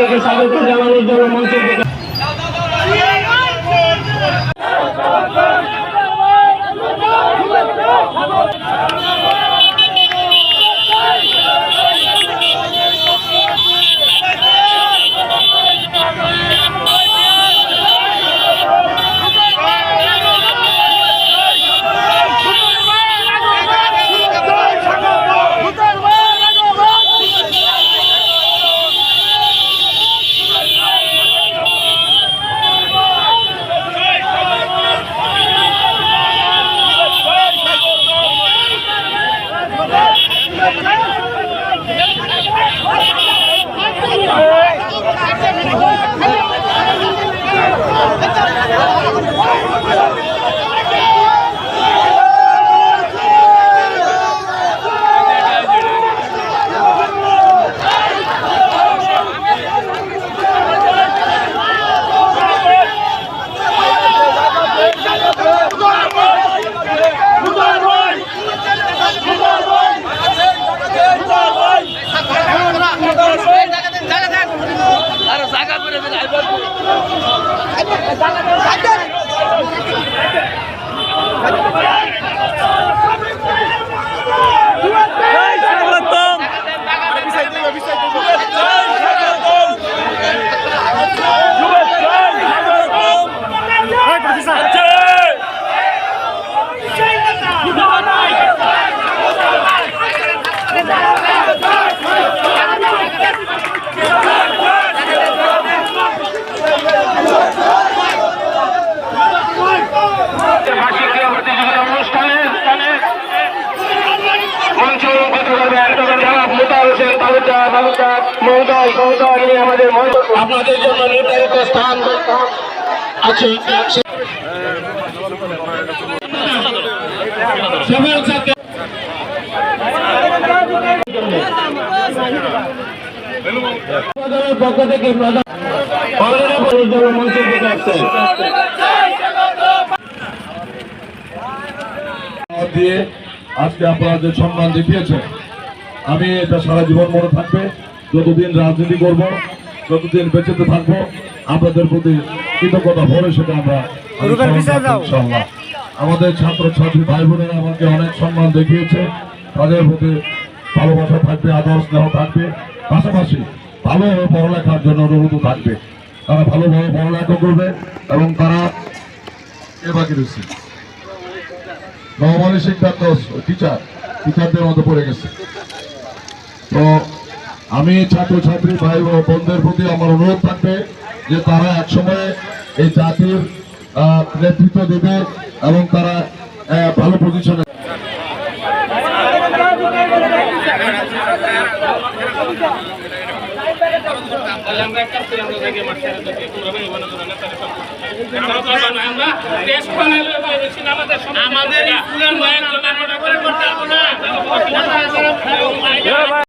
থেকে স্বাগত জানানোর জন্য মঞ্চের দিকে নিয়ে আমাদের আপনাদের জন্য নির্ধারিত স্থান আছে। পক্ষ থেকে প্রধান অলরেডি জন্য আসছেন দিয়ে আজকে আপনারা যে সম্মান দেখিয়েছেন আমি এটা সারা জীবন মনে থাকবে যতদিন রাজনীতি করব যতদিন বেঁচেতে থাকব আপনাদের প্রতি কৃতজ্ঞতা ভরে সেটা আমরা। আমাদের ছাত্র ছাত্রী ভাই বোনেরা আমাকে অনেক সম্মান দেখিয়েছে তাদের প্রতি ভালোবাসা থাকবে আদর স্নেহ থাকবে পাশাপাশি ভালোভাবে পড়ালেখার জন্য অনুরোধ থাকবে। তারা ভালোভাবে পড়ালেখা করবে এবং তারা এ বাকি রয়েছে। নবমালী সিদ্ধান্ত টিচার টিচারদের মধ্যে পড়ে গেছে। তো আমি ছাত্রছাত্রী, ভাই ও বোনদের প্রতি আমার অনুরোধ থাকবে যে তারা একসময় এই জাতির নেতৃত্ব দেবে এবং তারা ভালো পজিশনে আমাদের